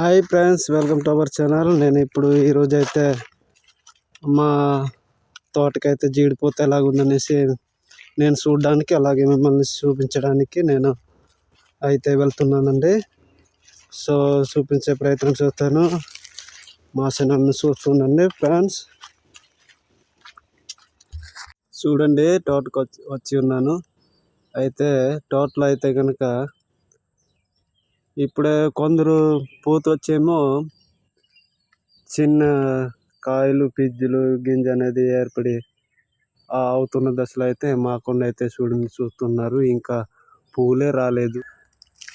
Hi friends welcome to our channel. నేను ఇప్పుడు ఈరోజు అయితే మా తోటకైతే జీడిపోతే ఎలాగుందనేసి నేను చూడడానికి అలాగే మిమ్మల్ని చూపించడానికి నేను అయితే వెళ్తున్నానండి. సో చూపించే ప్రయత్నం చేస్తాను. మా ఛానల్ని చూస్తుండండి ఫ్రెండ్స్. చూడండి తోటకు వచ్చి వచ్చి ఉన్నాను. అయితే తోటలో అయితే కనుక ఇప్పుడే కొందరు పూత వచ్చేమో చిన్న కాయలు పిజ్జులు గింజ అనేది ఏర్పడి అవుతున్న దశలో అయితే మా కొండ అయితే చూడండి చూస్తున్నారు. ఇంకా పూలే రాలేదు.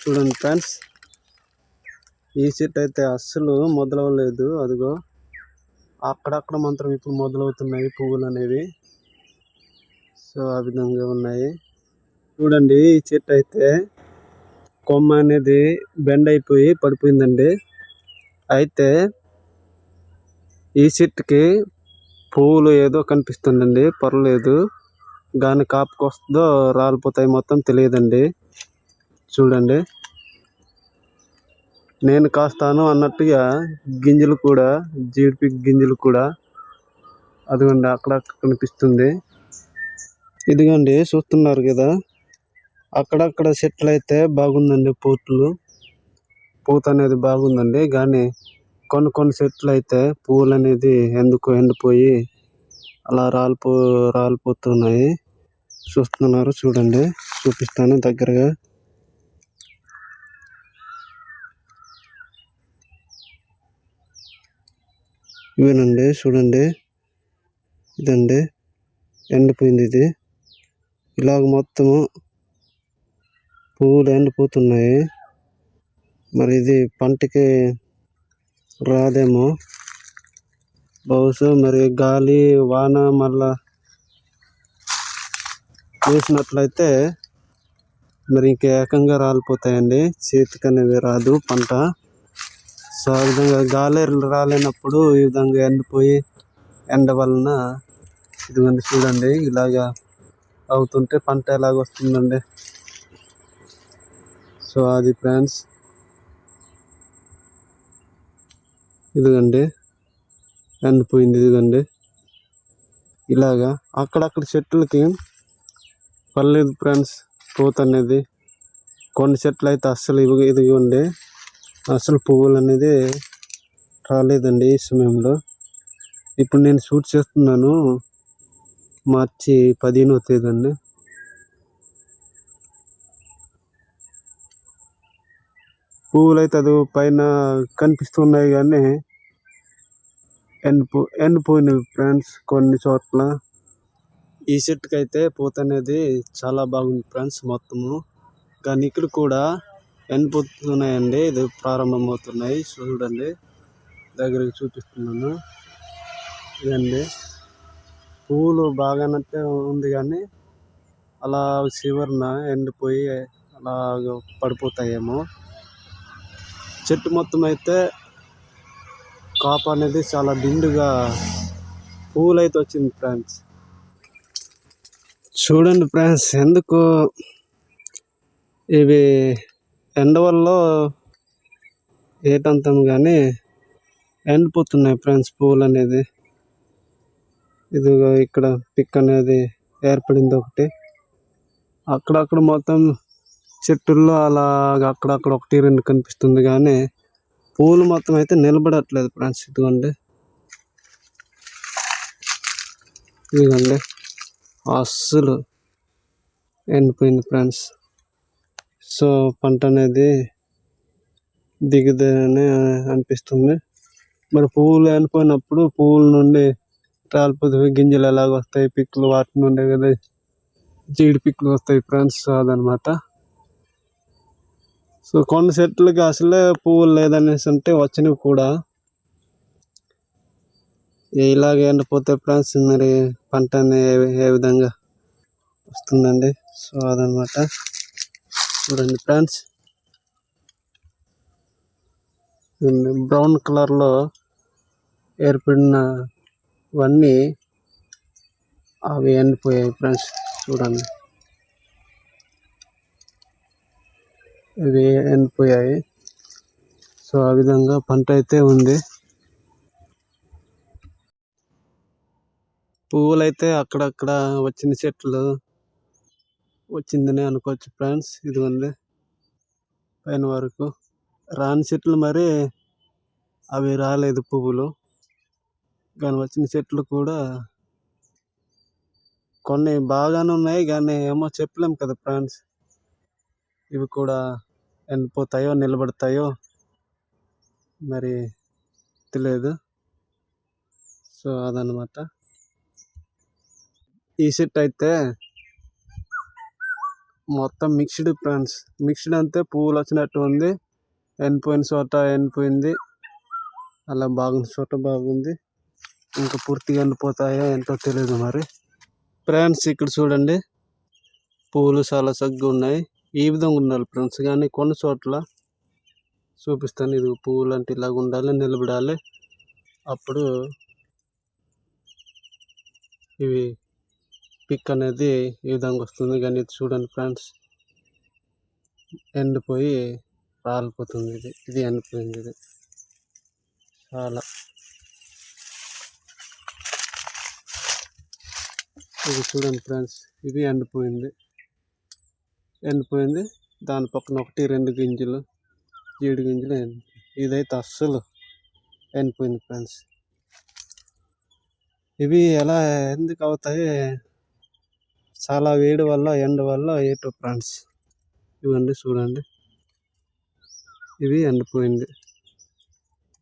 చూడండి ఫ్రెండ్స్ ఈ చెట్టు అయితే అస్సలు మొదలవలేదు. అదిగో అక్కడక్కడ మాత్రం ఇప్పుడు మొదలవుతున్నాయి పువ్వులు అనేవి. సో ఆ విధంగా ఉన్నాయి. చూడండి ఈ చెట్టు అయితే కొమ్మ అనేది బెండ్ అయిపోయి పడిపోయిందండి. అయితే ఈ చెట్టుకి పువ్వులు ఏదో కనిపిస్తుందండి పర్లేదు. కానీ కాపుకి వస్తుందో రాలిపోతాయి మొత్తం తెలియదండి. చూడండి. నేను కాస్తాను అన్నట్టుగా గింజలు కూడా జీడిపి గింజలు కూడా అదిగోండి అక్కడ కనిపిస్తుంది. ఇదిగోండి చూస్తున్నారు కదా. అక్కడక్కడ చెట్లు అయితే బాగుందండి పూతలు పూత అనేది బాగుందండి. కానీ కొన్ని కొన్ని చెట్లు అయితే పూలు అనేది ఎందుకు ఎండిపోయి అలా రాలిపో రాలిపోతున్నాయి. చూస్తున్నారు చూడండి. చూపిస్తాను దగ్గరగా. ఇవేనండి చూడండి. ఇదండి. ఎండిపోయింది ఇది. ఇలాగ మొత్తము పువ్వులు ఎండిపోతున్నాయి మరి ఇది పంటకి రాదేమో. బహుశా మరి గాలి వాన మళ్ళా వేసినట్లయితే మరి ఇంక ఏకంగా రాలిపోతాయండి. చేతికనేవి రాదు పంట. సో ఆ విధంగా గాలి రాలేనప్పుడు ఈ విధంగా ఎండిపోయి ఎండ వలన ఇదిగోండి చూడండి ఇలాగా అవుతుంటే పంట ఎలాగ వస్తుందండి సో అది ఫ్రెండ్స్. ఇదిగండి. ఎండిపోయింది ఇదిగండి. ఇలాగా అక్కడక్కడ చెట్లకి పర్లేదు ఫ్రెండ్స్ పూత అనేది కొన్ని చెట్లు అయితే అస్సలు ఇవి ఇదిగోండి. అసలు పువ్వులు అనేది రాలేదండి ఈ సమయంలో. ఇప్పుడు నేను షూట్ చేస్తున్నాను మార్చి పదిహేనవ తేదీ అండి పువ్వులు అయితే అది పైన కనిపిస్తున్నాయి కానీ ఎండిపో ఎండిపోయినవి ఫ్రెండ్స్ కొన్ని చోట్ల. ఈ చెట్టుకి అయితే పూత అనేది చాలా బాగుంది ఫ్రెండ్స్ మొత్తము. కానీ ఇక్కడ కూడా ఎండిపోతున్నాయండి ఇది ప్రారంభమవుతున్నాయి. చూడండి దగ్గరికి చూపిస్తున్నాను. ఇదండి. పువ్వులు బాగానంటే ఉంది కానీ అలా చివరిన ఎండిపోయి అలా పడిపోతాయేమో. చెట్టు మొత్తం అయితే కాపు అనేది చాలా దిండుగా పువ్వులైతే వచ్చింది ఫ్రెండ్స్. చూడండి ఫ్రెండ్స్ ఎందుకు ఇవి ఎండ వల్ల ఏటంతం కానీ ఎండిపోతున్నాయి ఫ్రెండ్స్ పువ్వులు అనేది. ఇదిగో ఇక్కడ పిక్ అనేది ఏర్పడింది ఒకటి. అక్కడక్కడ మొత్తం చెట్టుల్లో అలాగ అక్కడక్కడ ఒకటి రెండు కనిపిస్తుంది కానీ పూలు మొత్తం అయితే నిలబడట్లేదు ఫ్రెండ్స్. ఇదిగోండి. ఇదిగోండి. అస్సలు ఎండిపోయింది ఫ్రెండ్స్. సో పంట అనేది దిగుదని అనిపిస్తుంది. మరి పువ్వులు ఎండిపోయినప్పుడు పువ్వుల నుండి రాలిపోతే గింజలు ఎలాగ వస్తాయి? పిక్కులు వాటి నుండే కదా జీడి పిక్కులు వస్తాయి ఫ్రెండ్స్ అదనమాట. సో కొన్ని చెట్లకి అసలే పువ్వులు లేదనేసి అంటే వచ్చినవి కూడా. ఇలాగ ఎండిపోతే ఫ్రెండ్స్ మరి పంట అనేది ఏ విధంగా వస్తుందండి? సో అదనమాట. చూడండి ఫ్రెండ్స్. బ్రౌన్ కలర్లో ఏర్పడినవన్నీ అవి ఎండిపోయాయి ఫ్రెండ్స్. చూడండి. ఇవి ఎండిపోయాయి. సో ఆ విధంగా పంట అయితే ఉంది. పువ్వులు అయితే అక్కడక్కడ వచ్చిన చెట్లు వచ్చిందని అనుకోవచ్చు ఫ్రెండ్స్. ఇదిగోండి పైన వరకు రాని చెట్లు మరి అవి రాలేదు పువ్వులు. కానీ వచ్చిన చెట్లు కూడా కొన్ని బాగానే ఉన్నాయి కానీ ఏమో చెప్పలేము కదా ఫ్రెండ్స్. ఇవి కూడా ఎండిపోతాయో నిలబడతాయో మరి తెలియదు. సో అదనమాట ఈ సెట్ అయితే మొత్తం మిక్స్డ్ ప్లాంట్స్ మిక్స్డ్ అంతే పువ్వులు వచ్చినట్టు ఉంది. ఎండిపోయిన చోట ఎండిపోయింది. అలా బాగున్న చోట బాగుంది. ఇంకా పూర్తిగా ఎండిపోతాయో ఎంతో తెలియదు మరి. ప్లాంట్స్ ఇక్కడ చూడండి. పువ్వులు చాలా చక్కగా ఉన్నాయి. ఈ విధంగా ఉండాలి ఫ్రెండ్స్. కానీ కొన్ని చోట్ల చూపిస్తాను. ఇది పువ్వులు అంటే ఇలాగ ఉండాలి నిలబడాలి. అప్పుడు ఇవి పిక్ అనేది ఈ విధంగా వస్తుంది. కానీ ఇది చూడండి ఫ్రెండ్స్ ఎండిపోయి రాలిపోతుంది ఇది. ఇది ఎండిపోయింది ఇది. చాలా. ఇది చూడండి ఫ్రెండ్స్ ఇది ఎండిపోయింది. ఎండిపోయింది. దాని పక్కన ఒకటి రెండు గింజలు జీడి గింజలు ఎండి- ఇదైతే అస్సలు ఎండిపోయింది ఫ్రెండ్స్. ఇవి ఎలా ఎందుకు అవుతాయి? చాలా వేడి వల్ల ఎండ వల్ల ఏటో ఫ్రెండ్స్. ఇవ్వండి చూడండి. ఇవి ఎండిపోయింది.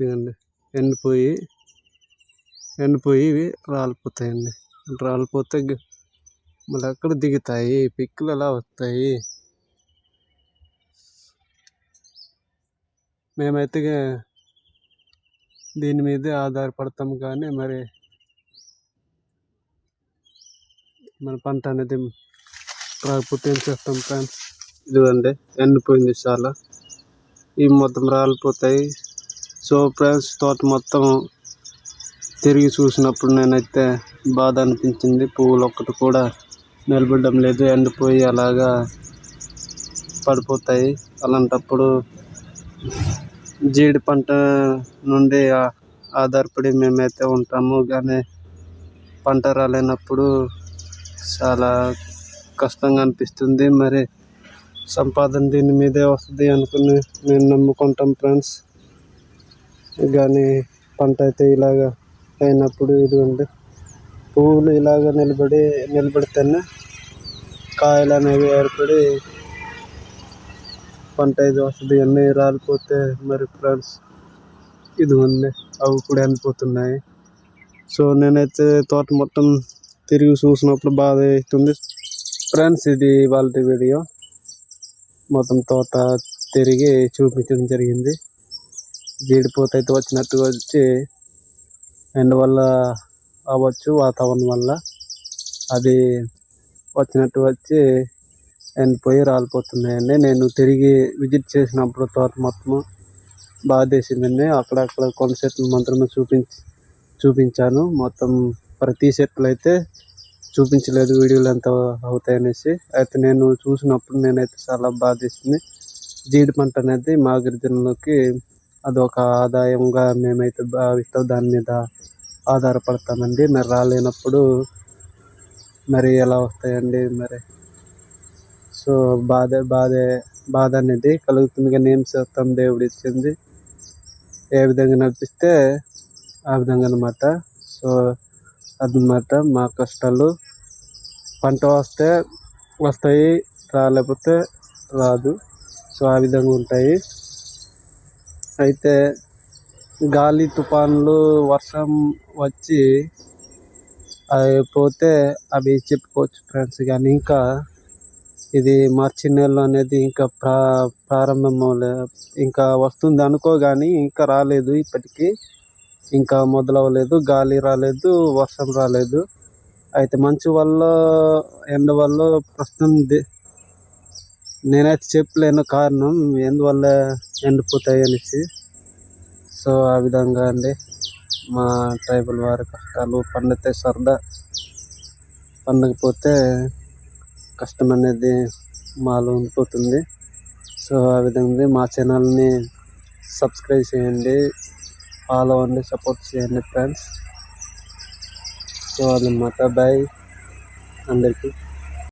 ఇదిగండి. ఎండిపోయి ఎండిపోయి ఇవి రాలిపోతాయండి. రాలిపోతే మళ్ళీ అక్కడ దిగుతాయి? పిక్కులు ఎలా వస్తాయి? మేమైతే దీని మీదే ఆధారపడతాం కానీ మరి మన పంట అనేది రాకపోతే ఏం చేస్తాం ఫ్రెండ్స్? ఇదిగండి ఎండిపోయింది చాలా. ఇవి మొత్తం రాలిపోతాయి. సో ఫ్రెండ్స్ తోట మొత్తం తిరిగి చూసినప్పుడు నేనైతే బాధ అనిపించింది. పువ్వులు ఒక్కటి కూడా నిలబడడం లేదు ఎండిపోయి అలాగా పడిపోతాయి. అలాంటప్పుడు జీడి పంట నుండి ఆధారపడి మేమైతే ఉంటాము. కానీ పంట రాలేనప్పుడు చాలా కష్టంగా అనిపిస్తుంది. మరి సంపాదన దీని మీదే వస్తుంది అనుకుని మేము నమ్ముకుంటాం ఫ్రెండ్స్. కానీ పంట అయితే ఇలాగా అయినప్పుడు ఇదిగోండి. పువ్వులు ఇలాగ నిలబడి నిలబడితేనే కాయలు అనేవి ఏర్పడి పంట ఇది వస్తుంది. అన్నీ రాలిపోతే మరి ఫ్రెండ్స్ ఇది ఉంది. అవి కూడా వెళ్ళిపోతున్నాయి సో నేనైతే తోట మొత్తం తిరిగి చూసినప్పుడు బాధ అవుతుంది. ఫ్రెండ్స్ ఇది వాళ్ళ వీడియో. మొత్తం తోట తిరిగి చూపించడం జరిగింది. జీడిపోత అయితే వచ్చినట్టుగా వచ్చి అండ్ వల్ల అవ్వచ్చు వాతావరణం వల్ల. అది వచ్చినట్టు వచ్చి ఎండిపోయి రాలిపోతున్నాయండి. నేను తిరిగి విజిట్ చేసినప్పుడు తోట మొత్తం బాధేసిందండి అక్కడక్కడ కొన్ని చెట్లు మాత్రమే చూపించి చూపించాను. మొత్తం ప్రతి చెట్లు అయితే చూపించలేదు వీడియోలు ఎంత అవుతాయనేసి. అయితే నేను చూసినప్పుడు నేనైతే చాలా బాధేసింది జీడి పంట అనేది మా గిరిజనులకి అదొక ఆదాయంగా మేమైతే భావిస్తాం. దాని మీద ఆధారపడతామండి మరి రాలేనప్పుడు మరి ఎలా వస్తాయండి మరి? సో బాధ బాధ బాధ అనేది కలుగుతుంది కానీ ఏం చేస్తాం దేవుడు ఇచ్చింది? ఏ విధంగా నడిపిస్తే ఆ విధంగా అనమాట సో అదనమాట మా కష్టాలు. పంట వస్తే వస్తాయి రాలేకపోతే రాదు. సో ఆ విధంగా ఉంటాయి. అయితే గాలి తుఫాన్లు వర్షం వచ్చి అవి పోతే అవి చెప్పుకోవచ్చు ఫ్రెండ్స్ కానీ ఇంకా ఇది మార్చి నెలలో అనేది ఇంకా ప్రా ప్రారంభం ఇంకా వస్తుంది అనుకో కానీ ఇంకా రాలేదు ఇప్పటికీ. ఇంకా మొదలవ్వలేదు గాలి రాలేదు వర్షం రాలేదు. అయితే మంచు వల్ల ఎండ వల్ల ప్రస్తుతం నేనైతే చెప్పలేను కారణం ఎందువల్ల ఎండిపోతాయి అనేసి. సో ఆ విధంగా అండి మా ట్రైబల్ వారి కష్టాలు పండితే సరదా పండకపోతే కష్టం అనేది మాలో ఉండిపోతుంది. సో ఆ విధంగా మా ఛానల్ని సబ్స్క్రైబ్ చేయండి ఫాలో అవ్వండి సపోర్ట్ చేయండి ఫ్రెండ్స్. సో అదనమాట. బాయ్ అందరికీ.